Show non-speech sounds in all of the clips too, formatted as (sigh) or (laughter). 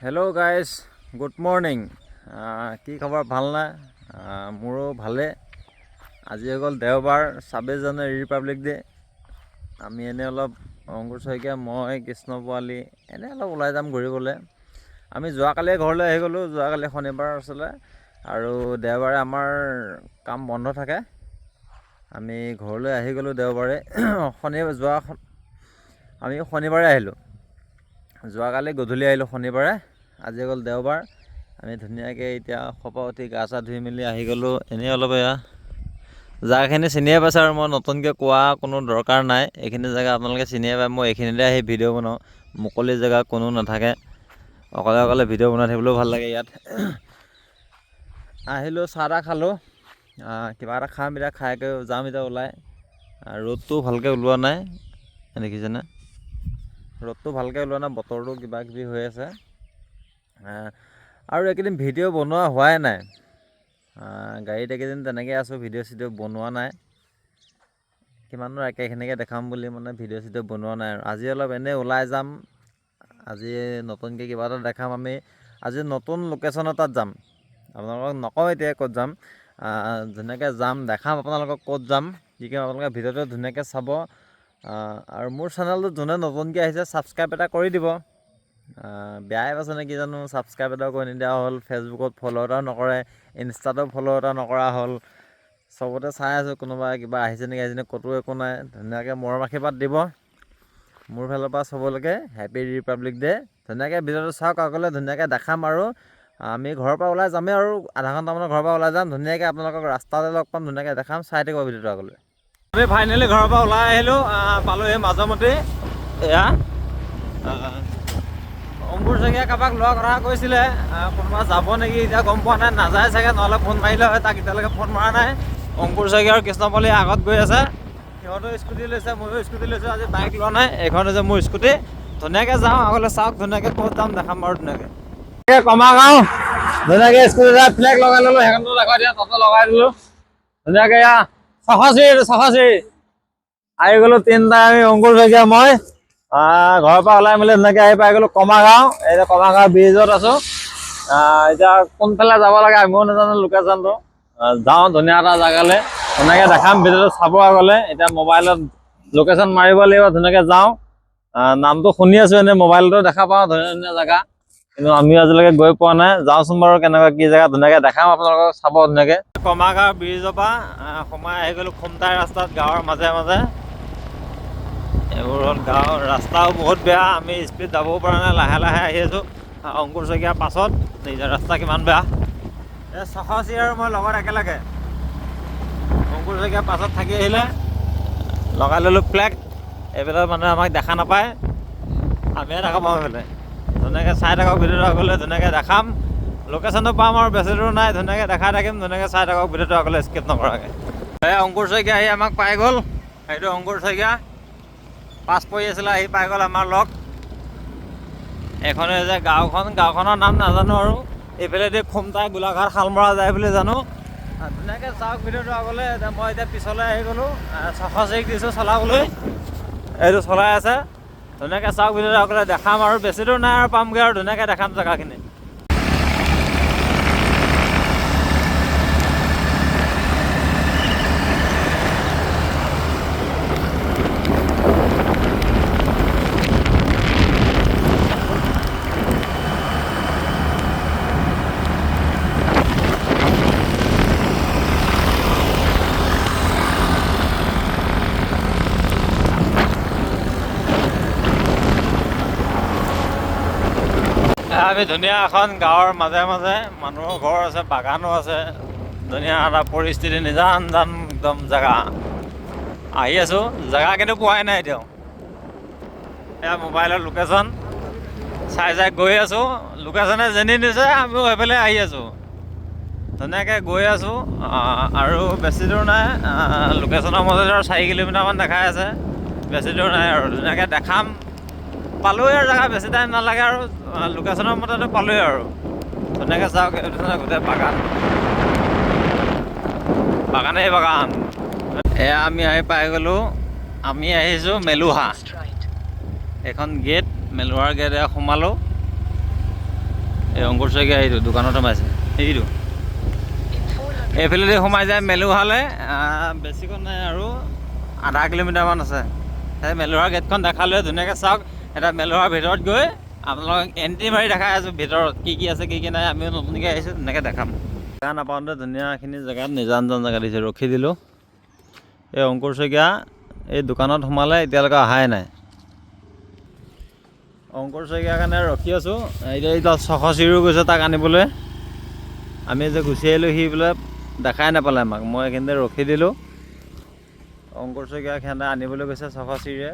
Hello guys good morning কি খবৰ? ভালনে? মোৰো ভালে। আজি হৈ গ'ল দেওবাৰ ছাব্বিছ জানুৱাৰী ৰিপাব্লিক ডে' আমি এনেই অলপ অংকুৰ শইকীয়া মই কৃষ্ণ পোৱালি এনেই অলপ ওলাই যাম ঘূৰিবলৈ। আমি যোৱাকালিয়ে ঘৰলৈ আহি গ'লোঁ যোৱাকালি শনিবাৰ আছিলে। আৰু দেওবাৰে আমাৰ কাম বন্ধ থাকে। আমি ঘৰলৈ আহি গ'লোঁ দেওবাৰে। (clears throat) শনিবাৰ যোৱা আমি শনিবাৰে আহিলোঁ। যোৱাকালি গধূলি আহিলোঁ শনিবাৰে। আজি গ'ল দেওবাৰ। আমি ধুনীয়াকৈ এতিয়া শপা উঠি গা চা ধুই মেলি আহি গ'লোঁ। এনেই অলপ এয়া জেগাখিনি চিনিয়ে পাইছে আৰু মই নতুনকৈ কোৱা কোনো দৰকাৰ নাই। এইখিনি জেগা আপোনালোকে চিনিয়ে পায় মই এইখিনিতে আহি ভিডিঅ' বনাওঁ। মুকলি জেগা কোনো নাথাকে। অকলে অকলে ভিডিঅ' বনাই থাকিবলৈও ভাল লাগে ইয়াত। আহিলোঁ চাহ তাহ খালোঁ। কিবা এটা খাম এতিয়া খাই কৰি যাম এতিয়া ওলাই। ৰ'দটো ভালকৈ ওলোৱা নাই। দেখিছেনে? ৰ'দটো ভালকৈ ওলোৱা নাই বতৰটো কিবা কিবি হৈ আছে। আৰু এইকেইদিন ভিডিঅ' বনোৱা হোৱাই নাই। গাড়ীত এইকেইদিন তেনেকৈ আছোঁ ভিডিঅ' চিডিঅ' বনোৱা নাই। কিমাননো একেখিনিকে দেখাম বুলি মানে ভিডিঅ' চিডিঅ' বনোৱা নাই আজি অলপ এনেই ওলাই যাম আজি নতুনকৈ কিবা এটা দেখাম আমি। আজি নতুন লোকেশ্যন এটাত যাম। আপোনালোকক নকওঁ এতিয়া ক'ত যাম। ধুনীয়াকৈ যাম দেখাম আপোনালোকক ক'ত যাম। কি কি আপোনালোকে ভিডিঅ'টো ধুনীয়াকৈ চাব। আৰু মোৰ চেনেলটো যোনে নতুনকৈ আহিছে ছাবস্ক্ৰাইব এটা কৰি দিব। বেয়াই পাইছে নে কি জানো ছাবস্ক্ৰাইব এটাও কৰি নিদিয়া হ'ল ফেচবুকত ফ'ল' এটাও নকৰে ইনষ্টাতো ফ'ল' এটা নকৰা হ'ল। চবতে চাই আছোঁ কোনোবা কিবা আহিছে নেকি আহিছে নেকি ক'তো একো নাই। ধুনীয়াকৈ মৰম আশীৰ্বাদ দিব। মোৰ ফালৰ পৰা চবলৈকে হেপী ৰিপাব্লিক ডে' ধুনীয়াকৈ ভিডিঅ'টো চাওক আগলৈ ধুনীয়াকৈ দেখাম আৰু আমি ঘৰৰ পৰা ওলাই যামেই আৰু আধা ঘণ্টামানৰ ঘৰৰ পৰা ওলাই যাম। ধুনীয়াকৈ আপোনালোকক ৰাস্তাতে লগ পাম ধুনীয়াকৈ দেখাম চাই থাকিব ভিডিঅ'টো আগলৈ। আমি ফাইনেলি ঘৰৰ পৰা ওলাই আহিলোঁ পালোঁ এই মাজমতি। এয়া অংকুৰ চাগে কাৰোবাক লোৱা কথা কৈছিলে কোনোবা যাব নেকি, এতিয়া গম পোৱা নাই, নাযায় চাগে, নহ'লে ফোন মাৰিলে হয়, তাক এতিয়ালৈকে ফোন মৰা নাই। অংকুৰ চাগে আৰু কৃষ্ণপল্লী আগত গৈ আছে। সিহঁতেও স্কুটি লৈছে ময়ো স্কুটি লৈছোঁ আজি বাইক লোৱা নাই, এইখন হৈছে মোৰ স্কুটি। ধুনীয়াকৈ যাওঁ, আগলৈ চাওক, ধুনীয়াকৈ ক'ত যাম, দেখাম বাৰু ধুনীয়াকৈ। কমা গাঁও। ধুনীয়াকৈ স্কুটি এটা ফ্লেগ লগাই ল'লোঁ সেইখনটো লগাই দিয়া, তাতে লগাই দিলোঁ। ধুনীয়াকৈ এয়া চফাচিৰি এইটো চফাচিৰি আহি গ'লোঁ তিনিটা আমি অংকুৰ শইকীয়া মই। ঘৰৰ পৰা ওলাই মেলি ধুনীয়াকৈ আহি পাই গ'লোঁ কমাগাঁও এতিয়া কমাগাঁও ব্ৰিজত আছোঁ। এতিয়া কোনফালে যাব লাগে আমিও নাজানো লোকেশ্যনটো যাওঁ ধুনীয়া এটা জেগালৈ। ধুনীয়াকৈ দেখাম ভিডিঅ'টো চাব আগলে। এতিয়া মোবাইলত লোকেশ্যন মাৰিব লাগিব ধুনীয়াকৈ যাওঁ। নামটো শুনি আছোঁ এনেই মোবাইলতো দেখা পাওঁ, ধুনীয়া ধুনীয়া জেগা। কিন্তু আমি আজিলৈকে গৈ পোৱা নাই। যাওঁচোন বাৰু কেনেকুৱা কি জেগা ধুনীয়াকৈ দেখাম, আপোনালোকক চাব ধুনীয়াকৈ। কমাগাঁও ব্ৰিজৰ পৰা সোমাই আহি গ'লোঁ খুমটাই ৰাস্তাত, গাঁৱৰ মাজে মাজে। এইবোৰ হ'ল গাঁৱৰ ৰাস্তাও বহুত বেয়া আমি স্পীড যাবও পৰা নাই লাহে লাহে আহি আছোঁ। অংকুৰ শইকীয়াৰ পাছত নিজৰ ৰাস্তা কিমান বেয়া। এই চখচি আৰু মই লগত একেলগে। অংকুৰ শইকীয়াৰ পাছত থাকি আহিলে লগাই ল'লোঁ ফ্লেগ এইবিলাক মানুহে আমাক দেখা নাপায়। আমিহে দেখা পাওঁ এইফালে। ধুনীয়াকৈ চাই থাকক ভিডিঅ'টো আগলৈ ধুনীয়াকৈ দেখাম। লোকেশ্যনটো পাম আৰু বেছি দূৰ নাই ধুনীয়াকৈ দেখাই থাকিম ধুনীয়াকৈ চাই থাকক ভিডিঅ'টো আগলৈ স্কিপ নকৰাকৈ। এই অংকুৰ শইকীয়া আহি আমাক পাই গ'ল। সেইটো অংকুৰ শইকীয়া। পাছ পৰি আছিলে আহি পাই গ'ল আমাৰ লগ। এইখনে যে গাঁওখন গাঁওখনৰ নাম নাজানো আৰু। এইফালেদি খুমটাই গোলাঘাট শালমৰা যায় বুলি জানো। ধুনীয়াকৈ চাওক ভিডিঅ'টো আগলৈ এতিয়া মই এতিয়া পিছলৈ আহি গ'লোঁ। ছশ চেক দিছোঁ চলাবলৈ। এইটো চলাই আছে। ধুনীয়াকৈ চাওক ভিডিঅ'টো আগলৈ দেখাম আৰু বেছি দূৰ নাই আৰু পামগৈ আৰু ধুনীয়াকৈ দেখাম জেগাখিনি। আমি ধুনীয়া এখন গাঁৱৰ মাজে মাজে মানুহৰ ঘৰ আছে, বাগানো আছে। ধুনীয়া এটা পৰিস্থিতি নিজান জান একদম জেগা। আহি আছোঁ, জেগা কিন্তু পোৱাই নাই এতিয়াও। এয়া মোবাইলৰ লোকেশ্যন চাই চাই গৈ আছোঁ। লোকেশ্যনে যেনি নিছে, আমিও সেইফালে আহি আছোঁ। ধুনীয়াকৈ গৈ আছোঁ। আৰু বেছি দূৰ নাই। লোকেশ্যনৰ মাজতে আৰু চাৰি কিলোমিটাৰমান দেখাই আছে। বেছি দূৰ নাই আৰু, ধুনীয়াকৈ দেখাম। পালোৱে আৰু জেগা, বেছি টাইম নালাগে আৰু লোকেশ্যনৰ মতেতো পালোৱে আৰু। ধুনীয়াকৈ চাওক গোটেই বাগান। বাগানেই বাগান। এয়া আমি আহি পাই গ'লোঁ। আমি আহিছোঁ মেলুহা। এইখন গেট, মেলুহাৰ গেট এয়া সোমালোঁ। এই অংকুৰ শইকীয়া এইটো দোকানত সোমাইছে। এইটো এইফালেদি সোমাই যায় মেলুহালে। বেছিকৈ নাই আৰু, আধা কিলোমিটাৰমান আছে। সেই মেলুহাৰ গেটখন দেখালে ধুনীয়াকৈ চাওক এতিয়া মেলুহাৰ ভিতৰত গৈ আপোনালোকক এণ্ট্ৰি মাৰি দেখাই আছোঁ ভিতৰত কি কি আছে কি কি নাই আমিও নতুনকৈ আহিছোঁ ধুনীয়াকৈ দেখাম। জেগা নাপাওঁতে ধুনীয়াখিনি জেগাত নিজান নিজান জেগা দিছে ৰখি দিলোঁ। এই অংকুৰ শইকীয়া এই দোকানত সোমালে এতিয়ালৈকে অহাই নাই। অংকুৰ শইকীয়াৰ কাৰণে ৰখি আছোঁ। এতিয়া এতিয়া ছশ চিৰিও গৈছে তাক আনিবলৈ। আমি যে গুচি আহিলোঁ সি বোলে দেখাই নাপালে আমাক। মই এইখিনিতে ৰখি দিলোঁ। অংকুৰ শইকীয়াক সিহঁতে আনিবলৈ গৈছে ছশ চিৰিয়ে।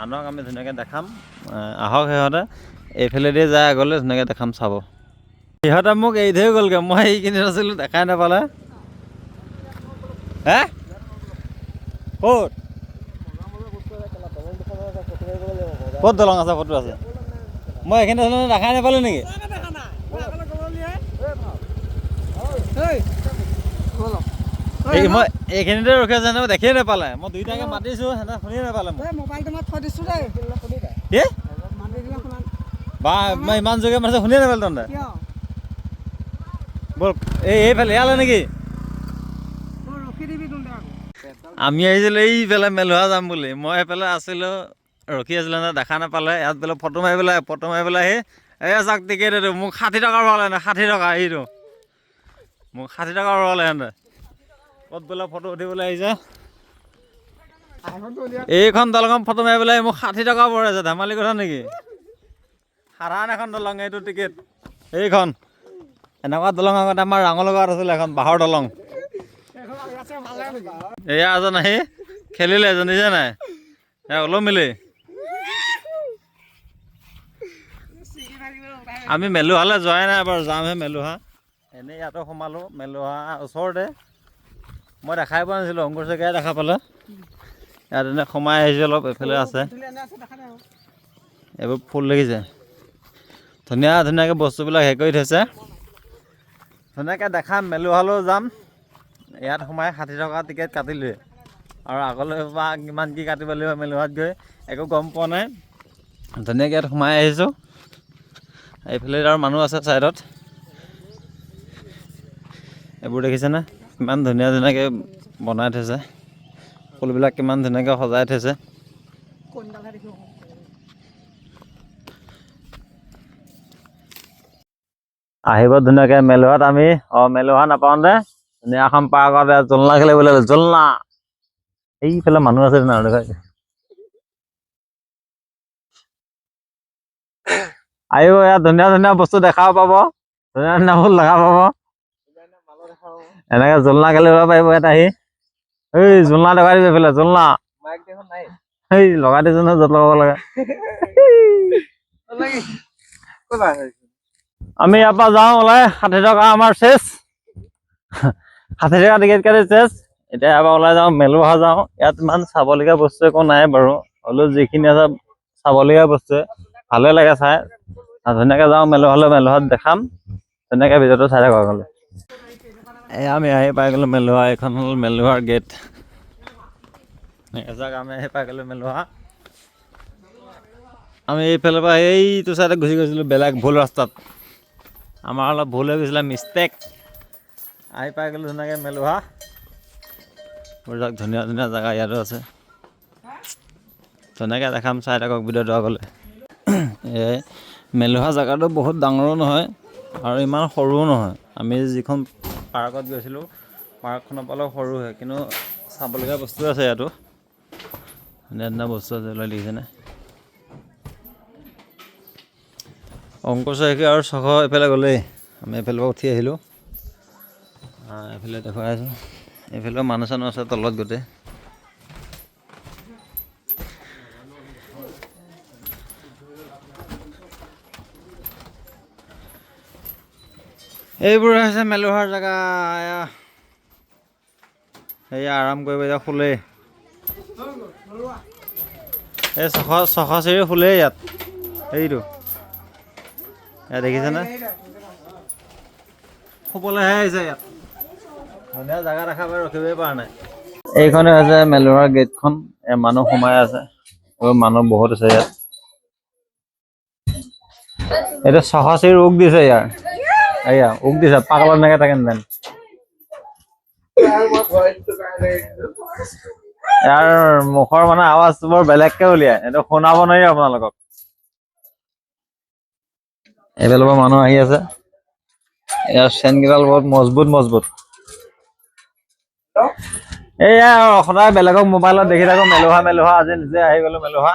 আনক আমি ধুনীয়াকৈ দেখাম। আহক সিহঁতে। এইফালেদি যায় আগলৈ ধুনীয়াকৈ দেখাম চাব। সিহঁতে মোক এৰি থৈ গ'লগৈ। মই এইখিনিত আছিলোঁ দেখাই নাপালে। হে? ক'ত? ক'ত দলং আছে ফটো আছে? মই এইখিনিত আছিলোঁ দেখাই নাপালোঁ নেকি? মই এইখিনিতে ৰখি আছে মই দেখিয়ে নাপালে। মই দুইটাকে মাতিছোঁ সিহঁতে শুনিয়ে নাপালে মোক। মোবাইলটো মই থৈ দিছোঁ দেই। কি? মাতি দিলে শুনা বা মই ইমান যোগে মাতিছোঁ শুনিয়ে নাপালে তহঁতে। ব'ল এই এইফালে ইয়ালে নেকি? আমি আহিছিলোঁ এইফালে মেলুহা যাম বুলি। মই এইফালে আছিলোঁ ৰখি আছিলোঁ নহয় দেখা নাপালে। ইয়াত বোলে ফটো মাৰিবলৈ ফটো মাৰিবলৈ আহি এই চাওক টিকেট এইটো মোক ষাঠি টকা ভৰালে ষাঠি টকা এইটো। মোক ষাঠি টকা ভৰালে সিহঁতে ক'ত বোলে ফটো উঠিবলৈ আহিছে। এইখন দলঙত ফটো মাৰিবলৈ মোক ষাঠি টকা ভৰাইছে ধেমালি কথা নেকি? সাধাৰণ এখন দলং এইটো টিকেট। এইখন। এনেকুৱা দলং আগতে আমাৰ ৰাঙৰ লগত আছিলে এখন বাঁহৰ দলং। এয়া এজন আহি খেলিলে এজন দেখিছে নাই? এ অলপ মিলি ছিগি থাকিব ওলাই আমি মেলুহালৈ যোৱাই নাই এবাৰ যামহে মেলুহা। এনেই ইয়াতো সোমালোঁ মেলুহা ওচৰতে। মই দেখাই পোৱা নাছিলোঁ অংকুৰ শইকীয়াই দেখা পালে। ইয়াত এনে সোমাই আহিছোঁ অলপ এইফালে আছে। দেখা এইবোৰ ফুল দেখিছে। ধুনীয়া ধুনীয়াকৈ বস্তুবিলাক হেৰি কৰি থৈছে। ধুনীয়াকৈ দেখাম মেলুহালৈও যাম। ইয়াত সোমাই ষাঠি টকা টিকেট কাটিলোৱে। আৰু আগলৈ বা কিমান কি কাটিব লাগিব মেলুহাত গৈ একো গম পোৱা নাই। ধুনীয়াকৈ ইয়াত সোমাই আহিছোঁ। এইফালে আৰু মানুহ আছে ছাইডত এইবোৰ দেখিছেনে? কিমান ধুনীয়া ধুনীয়াকৈ বনাই থৈছে। ফুলবিলাক কিমান ধুনীয়াকৈ সজাই থৈছে। আহিব ধুনীয়াকে মেলুহাত আমি। অ মেলুহা নাপাওঁতে ধুনীয়াখন পাৰ কৰাতে জোলনা খেলিবলৈ লৈছো। জোলনা। এইফালে মানুহ আছে না আহিব ইয়াত ধুনীয়া ধুনীয়া বস্তু দেখাব পাব। ধুনীয়া ধুনীয়া ফুল দেখা পাব। এনেকে জোলনা খেলিব পাৰিব ইয়াত আহি এই জোলনা দেখাই দিব এইফালে জোলনা। এই লগাই দিছো নহয় য'ত লগাব লাগে। আমি ইয়াৰ পৰা যাওঁ ওলাই। ষাঠি টকা আমাৰ চেচ। ষাঠি টকা টিকেট কাটি চেচ। এতিয়া ইয়াৰ পৰা ওলাই যাওঁ মেলুহা যাওঁ। ইয়াত ইমান চাবলগীয়া বস্তু একো নাই বাৰু। হ'লেও যিখিনি আছে চাবলগীয়া বস্তুৱে ভালে লাগে চাই। ধুনীয়াকৈ যাওঁ মেলুহালৈ মেলুহাত দেখাম। ধুনীয়াকৈ ভিডিঅ'টো চাই থাকক গ'লে আমি আহি পাই গ'লোঁ মেলুহা এইখন হ'ল মেলুহাৰ গেট। এজাক আমি আহি পাই গ'লোঁ মেলুহা আমি এইফালৰ পৰা এইটো চাইডে গুচি গৈছিলোঁ বেলেগ ভুল ৰাস্তাত। আমাৰ অলপ ভুল হৈ গৈছিলে মিষ্টেক আহি পাই গ'লোঁ ধুনীয়াকৈ মেলুহা বঢ়িয়াক ধুনীয়া ধুনীয়া জেগা ইয়াতো আছে। ধুনীয়াকৈ দেখাম চাই থাকক ভিডিঅ'টো আগলৈ। এই মেলুহা জেগাটো বহুত ডাঙৰো নহয় আৰু ইমান সৰুও নহয়। আমি যিখন পাৰ্কত গৈছিলোঁ। পাৰ্কখনৰ পৰা অলপ সৰুহে কিন্তু চাবলগীয়া বস্তু আছে ইয়াতো। ধুনীয়া ধুনীয়া বস্তু আছে ওলাই দেখিছেনে অংকুৰ শইকীয়া আৰু ছশ এইফালে গ'লেই। আমি এইফালৰ পৰা উঠি আহিলোঁ। আহ, এইফালে দেখুৱাই আছোঁ। এইফালেও মানুহ চানুহ আছে তলত গোটেই। এইবোৰ হৈছে মেলুহাৰ জেগা, এয়া। আৰাম কৰিব এতিয়া শুলেই। এই ছশ ছশ চিৰি শুলেই ইয়াত। এইটো। এয়া দেখিছেনে? শুবলৈহে আহিছে ইয়াত। ধুনীয়া জেগা দেখা পাই ৰখিবই পৰা নাই। এইখনে হৈছে মেলুহাৰ গেটখন। মানুহ সোমাই আছে। মানুহ বহুত আছে ইয়াত। এইটো ছশচিৰ উক দিছে ইয়াৰ। এয়া উক দিছে পাগলৰ এনেকে থাকে যেন ইয়াৰ মুখৰ মানে আৱাজটো বৰ বেলেগকে উলিয়াই এইটো শুনাব নোৱাৰি আপোনালোকক। এইফালৰ পৰা মানুহ আহি আছে। ইয়াৰ চেনকেইডাল বহুত মজবুত মজবুত। আৰু সদায় বেলেগক মোবাইলত দেখি থাকো, মেলুহা মেলুহা, আজি নিজে আহি গলো, মেলুহা।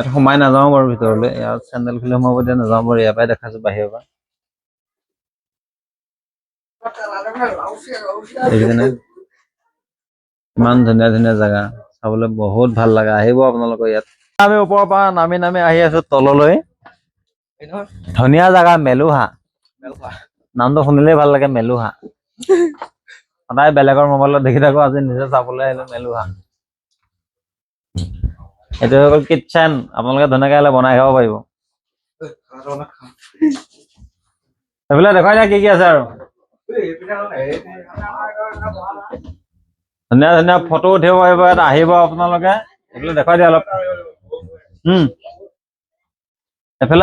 ইয়াত সোমাই নাযাওঁ বাৰু ভিতৰলৈ ইয়াত চেণ্ডেল খুলি সোমাব দিয়া নাযাওঁ বাৰু ইয়াৰ পৰাই দেখাইছো বাহিৰৰ পৰা। দেখিছেনে ইমান ধুনীয়া ধুনীয়া জেগা চাবলৈ বহুত ভাল লগা আহিব আপোনালোকৰ ইয়াত। আমি ওপৰৰ পৰা নামি নামি আহি আছো তললৈ। ধুনীয়া জেগা মেলুহা। নামটো শুনিলেই ভাল লাগে মেলুহা। সদায় বেলেগৰ মোবাইলত দেখি থাকো আজি নিজে চাবলৈ আহিলো মেলুহা। এইটো হৈ গ'ল কিটচেন। আপোনালোকে ধুনীয়াকে আহিলে বনাই খাব পাৰিব। সেইবিলাক দেখুৱাই দিয়া কি কি আছে আৰু। ধুনীয়া ধুনীয়া ফটো উঠিব পাৰিব ইয়াত আহিব আপোনালোকে। এইবিলাক দেখুৱাই দিয়া অলপ।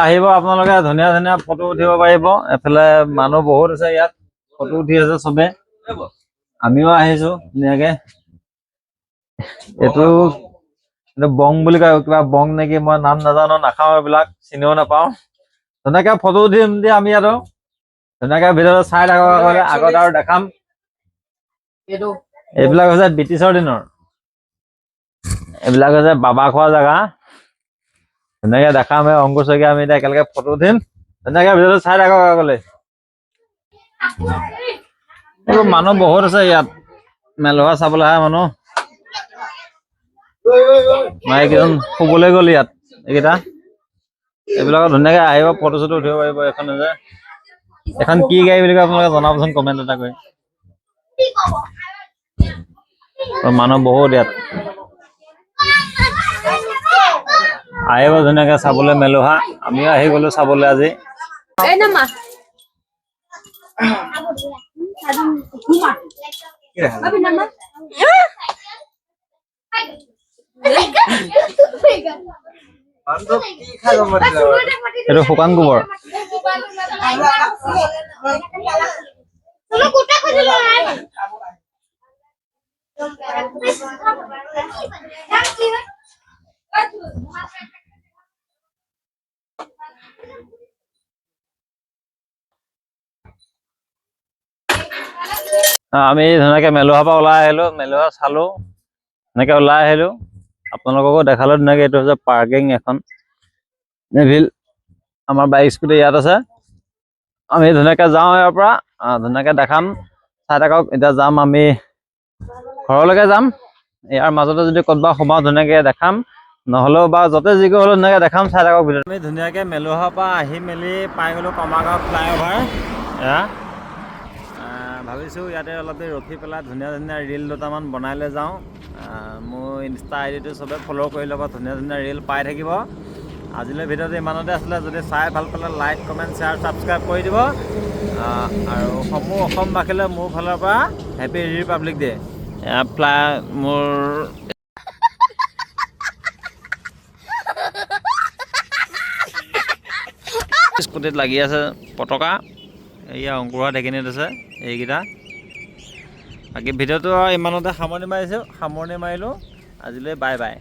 আহিব আপোনালোকে ধুনীয়া ধুনীয়া ফটো উঠিব পাৰিব। এফালে মানুহ বহুত আছে ইয়াত। ফটো উঠি আছে চবে। আমিও আহিছো ধুনীয়াকে। এইটো বং বুলি কয় কিবা বং নেকি মই নাম নাজানো নাখাওঁ এইবিলাক চিনিও নাপাওঁ। ধুনীয়াকে ফটো উঠিম দিয়ে আমি আৰু ধুনীয়াকে ভিডিঅ'টো চাই থাকক আগতে আৰু দেখাম। এইবিলাক হৈছে ব্ৰিটিছৰ দিনৰ। এইবিলাক হৈছে বাবা খোৱা জেগা। ধুনীয়াকে দেখাম এই অংকুৰ শইকীয়া আমি এতিয়া একেলগে ফটো উঠিম। ধুনীয়াকে ভিডিঅ'টো চাই থাকক আগলৈ। মানুহ বহুত আছে ইয়াত। মেলুহা চাবলৈ আহে মানুহ। মাইকেইজন শুবলৈ গ'ল ইয়াত এইকেইটা। এইবিলাকত ধুনীয়াকে আহিব ফটো চটো উঠিব পাৰিব এখন যে। এখন কি গাড়ী বুলি কয় আপোনালোকে জনাবচোন কমেণ্ট এটা কৰি। মানুহ বহুত ইয়াত। আহিব ধুনীয়াকে চাবলৈ মেলুহা। আমিও আহি গলো চাবলৈ আজি। এইটো শুকান গোবৰ। আমি ধুনীয়াকে মেলুহাৰ পৰা ওলাই আহিলো মেলুহা চালো এনেকে ওলাই আহিলো। আপোনালোককো দেখালো ধুনীয়াকে এইটো হৈছে পাৰ্কিং এখন। নেভিল আমাৰ বাইক স্কুটি ইয়াত আছে। আমি ধুনীয়াকে যাওঁ ইয়াৰ পৰা। ধুনীয়াকে দেখাম। চাই থাকক এতিয়া যাম আমি। ঘৰলৈকে যাম। ইয়াৰ মাজতে যদি ক'ৰবাত সোমাওঁ ধুনীয়াকে দেখাম। নহ'লেও বা য'তে যি হ'লেও ধুনীয়াকে দেখাম। চাই থাকক ভিডিঅ' আমি ধুনীয়াকে মেলুহাৰ পৰা আহি মেলি পাই গ'লো কমাৰগাঁও ফ্লাইঅভাৰ ভাবিছোঁ ইয়াতে অলপ দেৰি ৰখি পেলাই ধুনীয়া ধুনীয়া ৰীল দুটামান বনাই লৈ যাওঁ। মোৰ ইনষ্টা আই ডিটো চবে ফ'ল' কৰি ল'ব ধুনীয়া ধুনীয়া ৰীল পাই থাকিব। আজিলৈ ভিডিঅ'টো ইমানতে আছিলে যদি চাই ভাল পালে লাইক কমেণ্ট শ্বেয়াৰ ছাবস্ক্ৰাইব কৰি দিব। আৰু সমূহ অসমবাসীলৈ মোৰ ফালৰ পৰা হেপী ৰিপাব্লিক ডে' ফ্লাই মোৰ স্কুটিত লাগি আছে পতকা এয়া অংকুৰৰ ঢেকিনিত আছে এইকেইটা। বাকী ভিডিঅ'টো ইমানতে সামৰণি মাৰিছোঁ সামৰণি মাৰিলোঁ। আজিলৈ বাই বাই।